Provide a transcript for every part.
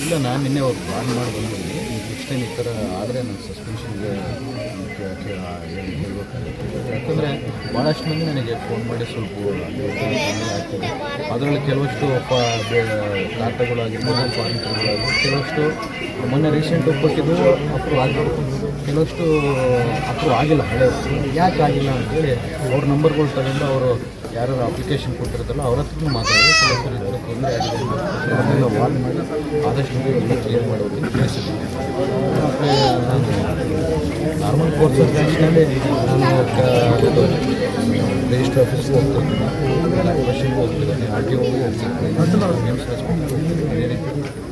ಇಲ್ಲ, ನಾನು ನಿನ್ನೆ ಅವ್ರು ಬಾಂಡ್ ಮಾಡಿ ಬಂದಿದ್ದೀನಿ ನೆಕ್ಸ್ಟ್ ಟೈಮ್ ಈ ಥರ ಆದರೆ ನಾನು ಸಸ್ಪೆನ್ಷನ್ಗೆ ಯಾಕಂದರೆ ಭಾಳಷ್ಟು ಮಂದಿ ನನಗೆ ಫೋನ್ ಮಾಡಿ ಸ್ವಲ್ಪ ಅದರಲ್ಲಿ ಕೆಲವಷ್ಟು ಒಬ್ಬ ಕಾರ್ಟಗಳಾಗಿರ್ಬೋದು ಫಾರಿನ್ಗಳಾಗಿರ್ಬೋದು ಕೆಲವಷ್ಟು ಮೊನ್ನೆ ರೀಸೆಂಟ್ ಒಪ್ಪಕ್ಕಿದ್ದು ಅಪ್ರೂವ್ ಆಗಿರ್ಬೋದು ಕೆಲವಷ್ಟು ಅಪ್ರೂವ್ ಆಗಿಲ್ಲ, ಹಳೆ. ಯಾಕೆ ಆಗಿಲ್ಲ ಅಂತೇಳಿ ಅವ್ರ ನಂಬರ್ಗಳು ತಗೊಂಡು ಅವರು ಯಾರು ಅಪ್ಲಿಕೇಶನ್ ಕೊಟ್ಟಿರ್ತಾರಲ್ಲ ಅವ್ರ ಹತ್ರ ಮಾತಾಡಿ ತೊಂದರೆ ಆಗಿದೆ ಅದನ್ನು ವಾರ್ನ್ ಮಾಡಿ ಆದಷ್ಟು ಬೇಗ ಮಾಡೋದಕ್ಕೆ ತಿಳಿಸಿದ್ದೀನಿ ನಾರ್ಮಲ್ ಕೋರ್ಸ್ ಟೆನ್ಷನಲ್ಲಿ ನಾನು ಇದು ರಿಜಿಸ್ಟರ್ ಆಫೀಸ್ಗೆ ಹೋಗ್ತಿರ್ತೀನಿ ಕ್ವಶನ್ಗೆ ಆರ್ ಟಿ ಹೋಗ್ತಿದ್ದೀನಿ ಗೇಮ್ಸ್ ಹಾಸ್ಪಿಟಲ್ ಈಗ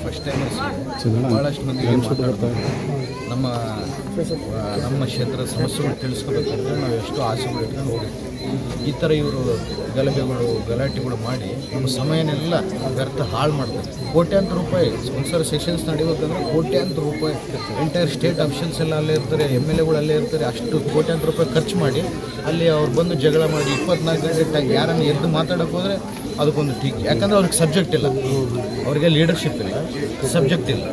ಫಸ್ಟ್ ಟೈಮ್ ಭಾಳಷ್ಟು ಮಂದಿ ನಮ್ಮ ನಮ್ಮ ಕ್ಷೇತ್ರದ ಸಮಸ್ಯೆಗಳು ತಿಳಿಸ್ಕೋಬೇಕಂದ್ರೆ ನಾವು ಎಷ್ಟು ಆಸೆಗಳು ಇಟ್ಕೊಂಡು ಹೋಗಿರ್ತೀವಿ ಈ ಥರ ಇವರು ಗಲಭೆಗಳು ಗಲಾಟೆಗಳು ಮಾಡಿ ನಮ್ಮ ಸಮಯನೆಲ್ಲ ವ್ಯರ್ಥ ಹಾಳು ಮಾಡ್ತಾರೆ ಕೋಟ್ಯಾಂತರ ರೂಪಾಯಿ ಸ್ಪಾನ್ಸರ್ ಸೆಷನ್ಸ್ ನಡೆಯಬೇಕಂದ್ರೆ ಕೋಟ್ಯಾಂತರ ರೂಪಾಯಿ ಎಂಟೈರ್ ಸ್ಟೇಟ್ ಅಫಿಷಿಯಲ್ಸ್ ಎಲ್ಲ ಅಲ್ಲೇ ಇರ್ತಾರೆ ಎಂ ಎಲ್ ಎಗಳು ಅಲ್ಲೇ ಇರ್ತಾರೆ ಅಷ್ಟು ಕೋಟ್ಯಾಂತರ ರೂಪಾಯಿ ಖರ್ಚು ಮಾಡಿ ಅಲ್ಲಿ ಅವ್ರು ಬಂದು ಜಗಳ ಮಾಡಿ ಇಪ್ಪತ್ನಾಲ್ಕು ಗಂಟೆ ಯಾರನ್ನು ಎದ್ದು ಮಾತಾಡೋಕೆ ಹೋದರೆ ಅದಕ್ಕೊಂದು ಟೀಕೆ ಯಾಕಂದ್ರೆ ಅವ್ರಿಗೆ ಸಬ್ಜೆಕ್ಟ್ ಇಲ್ಲ. ಅವರಿಗೆ ಲೀಡರ್ಶಿಪ್ ಇಲ್ಲ. ಸಬ್ಜೆಕ್ಟ್ ಇಲ್ಲ.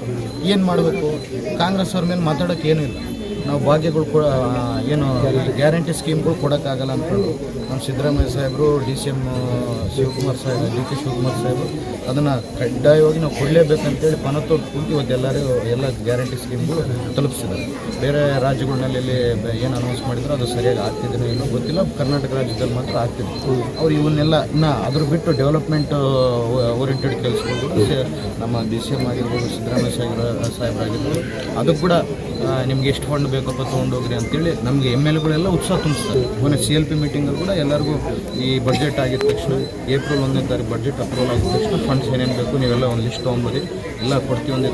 ಏನು ಮಾಡಬೇಕು? ಕಾಂಗ್ರೆಸ್ ಅವ್ರ ಮೇಲೆ ಮಾತಾಡೋಕ್ಕೆ ಏನೂ ಇಲ್ಲ. ನಾವು ಭಾಗ್ಯಗಳು ಕೂಡ ಏನು ಗ್ಯಾರಂಟಿ ಸ್ಕೀಮ್ಗಳು ಕೊಡೋಕ್ಕಾಗಲ್ಲ ಅಂದ್ಕೊಂಡು ನಮ್ಮ ಸಿದ್ದರಾಮಯ್ಯ ಸಾಹೇಬರು, D C M Shivakumar saheb, D K Shivakumar ಸಾಹೇಬರು, ಅದನ್ನು ಕಡ್ಡಾಯವಾಗಿ ನಾವು ಕೊಡಲೇಬೇಕು ಅಂತೇಳಿ ಕುಂತು ಇವತ್ತು ಎಲ್ಲರೂ ಎಲ್ಲ ಗ್ಯಾರಂಟಿ ಸ್ಕೀಮ್ಗಳು ತಲುಪಿಸಿದ್ದಾರೆ. ಬೇರೆ ರಾಜ್ಯಗಳಲ್ಲಿ ಏನು ಅನೌನ್ಸ್ ಮಾಡಿದ್ರು ಅದು ಸರಿಯಾಗಿ ಆಗ್ತಿದೆಯೋ ಏನೋ ಗೊತ್ತಿಲ್ಲ. ಕರ್ನಾಟಕ ರಾಜ್ಯದಲ್ಲಿ ಮಾತ್ರ ಆಗ್ತಿದೆ. ಅವ್ರು ಇವನ್ನೆಲ್ಲ ಇನ್ನು ಅದ್ರ ಬಿಟ್ಟು ಡೆವಲಪ್ಮೆಂಟ್ ಓರಿಯೆಂಟೆಡ್ ಕೆಲಸಗಳು ನಮ್ಮ ಡಿ ಸಿ ಎಂ ಆಗಿರ್ಬೋದು, ಸಿದ್ದರಾಮಯ್ಯ ಸಾಹೇಬ್ರ, ಸಾಹೇಬರಾಗಿರ್ಬೋದು, ಅದು ಕೂಡ ನಿಮ್ಗೆ ಎಷ್ಟು ಫಂಡ್ ಬೇಕಪ್ಪ ತೊಗೊಂಡೋಗ್ರಿ ಅಂತೇಳಿ ನಮಗೆ ಎಂ ಎಲ್ ಎಗಳೆಲ್ಲ ಉತ್ಸಾಹ ತುಂಬಿಸ್ತಾರೆ ಮೊನ್ನೆ ಸಿ ಎಲ್ ಪಿ ಮೀಟಿಂಗಲ್ಲಿ ಕೂಡ ಎಲ್ಲರಿಗೂ ಈ ಬಜೆಟ್ ಆಗಿದ ತಕ್ಷಣ ಏಪ್ರಿಲ್ ಒಂದನೇ ತಾರೀಕು ಬಜೆಟ್ ಅಪ್ರೂವಲ್ ಆಗಿದ ತಕ್ಷಣ ಫಂಡ್ಸ್ ಏನೇನು ಬೇಕು ನೀವೆಲ್ಲ ಒಂದು ಲಿಸ್ಟ್ ತೊಗೊಂಬರಿ. ಎಲ್ಲ ಕೊಡ್ತೀವಿ ಅಂತ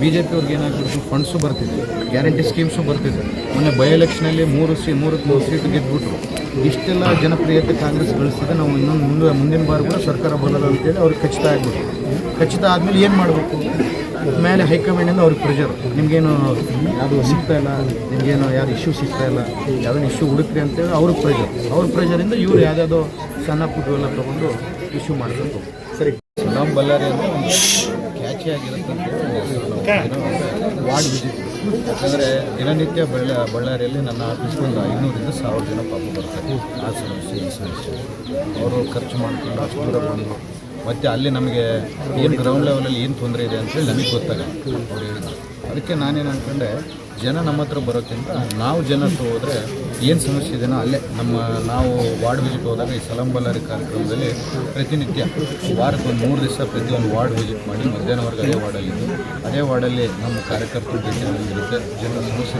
ಬಿ ಜೆ ಪಿ ಅವ್ರಿಗೆ ಏನಾಗ್ಬಿಡ್ತು ಫಂಡ್ಸು ಬರ್ತಿದೆ. ಗ್ಯಾರಂಟಿ ಸ್ಕೀಮ್ಸು ಬರ್ತಿದೆ. ಮೊನ್ನೆ ಬೈ ಎಲೆಕ್ಷನಲ್ಲಿ ಮೂರು ಸಿ, ಮೂರು ಮೂರು ಸೀಟು ಗೆದ್ಬಿಟ್ರು. ಇಷ್ಟೆಲ್ಲ ಜನಪ್ರಿಯತೆ ಕಾಂಗ್ರೆಸ್ ಗಳಿಸಿದೆ. ನಾವು ಇನ್ನೊಂದು ಮುಂದೆ, ಮುಂದಿನ ಬಾರಿ ಕೂಡ ಸರ್ಕಾರ ಬರಲ್ಲ ಅಂತೇಳಿ ಅವ್ರಿಗೆ ಖಚಿತ ಆಗ್ಬಿಟ್ಟು ಖಚಿತ ಆದಮೇಲೆ ಏನು ಮಾಡಬೇಕು? ಮೇಲೆ ಹೈಕಮಾಂಡಿಂದ ಅವ್ರಿಗೆ ಪ್ರೆಷರ್ ನಿಮಗೇನು ಯಾವುದು ಸಿಗ್ತಾ ಇಲ್ಲ? ನಿಮಗೇನು ಯಾರು ಇಶ್ಯೂ ಸಿಗ್ತಾ ಇಲ್ಲ? ಯಾವ್ದೇ ಇಶ್ಯೂ ಹುಡುಕ್ರಿ ಅಂತೇಳಿ ಅವ್ರಿಗೆ ಪ್ರೆಷರ್ ಅವ್ರ ಪ್ರೆಷರಿಂದ ಇವ್ರು ಯಾವುದ್ಯಾವುದೋ ಸಣ್ಣ ಪುಟ್ಟು ಎಲ್ಲ ತೊಗೊಂಡು ಇಶ್ಯೂ ಮಾಡ್ಕೊಂಡು ಸರಿ. ನಮ್ಮ ಬಳ್ಳಾರಿ ಅಂದರೆ ಕ್ಯಾಚಿ ಆಗಿರುತ್ತೆ ವಾರ್ಡ್ ವಿಸಿಟ್ ಯಾಕಂದರೆ ದಿನನಿತ್ಯ ಬಳ್ಳ ಬಳ್ಳಾರಿಯಲ್ಲಿ ನನ್ನ ಆಫೀಸ್ಗೆ ಒಂದು ಐನೂರಿಂದ ಸಾವಿರ ಜನ ಪಾಪ ಬರ್ತಾರೆ. ಆ ಸಮಸ್ಯೆ, ಈ ಸಮಸ್ಯೆ. ಅವರು ಖರ್ಚು ಮಾಡಿಕೊಂಡು ಅಷ್ಟು ದೂರ ಬಂದು ಮತ್ತು ಅಲ್ಲಿ ನಮಗೆ ಏನು ಗ್ರೌಂಡ್ ಲೆವೆಲಲ್ಲಿ ಏನು ತೊಂದರೆ ಇದೆ ಅಂತೇಳಿ ನಮಗೆ ಗೊತ್ತಾಗಲ್ಲ. ಅವ್ರು ಹೇಳಿದ್ರು. ಅದಕ್ಕೆ ನಾನೇನು ಅಂದ್ಕೊಂಡೆ ಜನ ನಮ್ಮ ಹತ್ರ ಬರೋಕ್ಕಿಂತ ನಾವು ಜನ ಹತ್ರ ಹೋದರೆ ಏನು ಸಮಸ್ಯೆ ಇದೆಯೋ ಅಲ್ಲೇ ನಮ್ಮ ನಾವು ವಾರ್ಡ್ ವಿಸಿಟ್ ಹೋದಾಗ ಈ ಸಲಂಬಲ್ಲಾರಿ ಕಾರ್ಯಕ್ರಮದಲ್ಲಿ ಪ್ರತಿನಿತ್ಯ ವಾರಕ್ಕೆ ಒಂದು ಮೂರು ದಿವಸ ಪ್ರತಿಯೊಂದು ವಾರ್ಡ್ ವಿಸಿಟ್ ಮಾಡಿ ಮಧ್ಯಾಹ್ನವರೆಗೆ ಅದೇ ವಾರ್ಡಲ್ಲಿದ್ದು ಅದೇ ವಾರ್ಡಲ್ಲಿ ನಮ್ಮ ಕಾರ್ಯಕರ್ತರು ಭೇಟಿ ಜನ ಜನರ ಸಮಸ್ಯೆ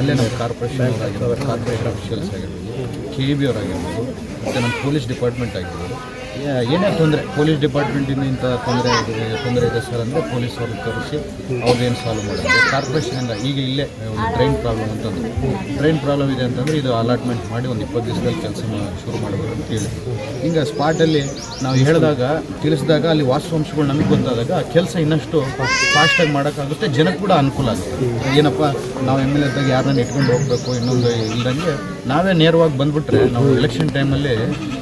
ಅಲ್ಲೇ ನಮ್ಮ ಕಾರ್ಪೊರೇಷನ್ ಆಗಿರ್ಬೋದು, ಕಾರ್ಪೊರೇಷನ್ ಅಫಿಷಿಯಲ್ಸ್ ಆಗಿರ್ಬೋದು ಕೆ ಬಿ ಅವರಾಗಿರ್ಬೋದು ಮತ್ತು ನಮ್ಮ ಪೊಲೀಸ್ ಡಿಪಾರ್ಟ್ಮೆಂಟ್ ಆಗಿರ್ಬೋದು. ಏನೇ ತೊಂದರೆ, ಪೊಲೀಸ್ ಡಿಪಾರ್ಟ್ಮೆಂಟಿಂದ ಇಂಥ ತೊಂದರೆ ಇದೆ ತೊಂದರೆ ಇದೆ ಸರ್ ಅಂದರೆ ಪೊಲೀಸ್ ಅವ್ರಿಗೆ ತರಿಸಿ ಅವ್ರೇನು ಸಾಲ್ವ್ ಮಾಡೋದು. ಕಾರ್ಪೊರೇಷನಿಂದ ಈಗ ಇಲ್ಲೇ ಒಂದು ಟ್ರೈನ್ ಪ್ರಾಬ್ಲಮ್ ಅಂತಂದು ಟ್ರೈನ್ ಪ್ರಾಬ್ಲಮ್ ಇದೆ ಅಂತಂದರೆ ಇದು ಅಲಾಟ್ಮೆಂಟ್ ಮಾಡಿ ಒಂದು ಇಪ್ಪತ್ತು ದಿವಸದಲ್ಲಿ ಕೆಲಸ ಶುರು ಮಾಡ್ಬೋದು ಅಂತ ಹೇಳಿ. ಹಿಂಗೆ ಸ್ಪಾಟಲ್ಲಿ ನಾವು ಹೇಳಿದಾಗ, ತಿಳಿಸಿದಾಗ ಅಲ್ಲಿ ವಾಸ್ತವಾಂಶಗಳು ನಮಗೆ ಗೊತ್ತಾದಾಗ ಕೆಲಸ ಇನ್ನಷ್ಟು ಫಾಸ್ಟಾಗಿ ಮಾಡೋಕ್ಕಾಗುತ್ತೆ, ಜನಕ್ಕೆ ಕೂಡ ಅನುಕೂಲ ಆಗುತ್ತೆ. ಏನಪ್ಪ, ನಾವು ಎಂ ಎಲ್ ಎದ್ದಾಗ ಯಾರನ್ನ ಇಟ್ಕೊಂಡು ಹೋಗಬೇಕು, ಇನ್ನೊಂದು ಇಲ್ದಂಗೆ ನಾವೇ ನೇರವಾಗಿ ಬಂದ್ಬಿಟ್ರೆ ನಾವು ಎಲೆಕ್ಷನ್ ಟೈಮಲ್ಲಿ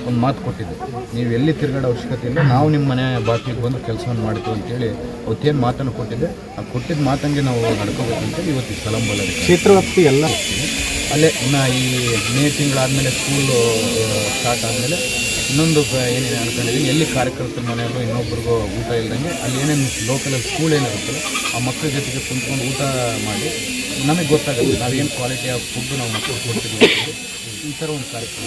ಒಂದು ಮಾತು ಕೊಟ್ಟಿದ್ದೆ ನೀವು ಎಲ್ಲಿ ತಿರುಗಾಡೋ ಅವಶ್ಯಕತೆ ಇಲ್ಲ, ನಾವು ನಿಮ್ಮ ಮನೆ ಬಾಗಿಲಿಗೆ ಬಂದು ಕೆಲಸವನ್ನು ಮಾಡ್ತೀವಿ ಅಂತೇಳಿ ಅವತ್ತೇನು ಮಾತನ್ನು ಕೊಟ್ಟಿದ್ದೆ. ಆ ಕೊಟ್ಟಿದ್ದ ಮಾತಂಗೆ ನಾವು ನಡ್ಕೋಬೇಕಂತೇಳಿ ಇವತ್ತು ಸಲಂಬಲ್ಲ ಸಲಾಂ ಕ್ಷೇತ್ರ ವ್ಯಾಪ್ತಿ ಎಲ್ಲ ಅಲ್ಲೇ ಇನ್ನು ಈ ಮೇ ತಿಂಗಳಾದಮೇಲೆ ಸ್ಕೂಲು ಸ್ಟಾರ್ಟ್ ಆದಮೇಲೆ ಇನ್ನೊಂದು ಏನೇನು ಅನ್ಕೊಂಡಿದ್ದೀವಿ ಎಲ್ಲಿ ಕಾರ್ಯಕರ್ತರ ಮನೆಯವರು ಇನ್ನೊಬ್ರಿಗೂ ಊಟ ಇಲ್ಲದಂಗೆ ಅಲ್ಲಿ ಏನೇನು ಲೋಕಲ್ ಸ್ಕೂಲ್ ಏನಿರುತ್ತಲ್ಲ ಆ ಮಕ್ಕಳ ಜೊತೆಗೆ ಕುಂತ್ಕೊಂಡು ಊಟ ಮಾಡಿ ನಮಗೆ ಗೊತ್ತಾಗುತ್ತೆ ನಾವೇನು ಕ್ವಾಲಿಟಿ ಆಫ್ ಫುಡ್ ನಾವು ಮಕ್ಕಳು ಕೊಡ್ತೀವಿ. ಈ ಥರ ಒಂದು ಕಾರ್ಯಕ್ರಮ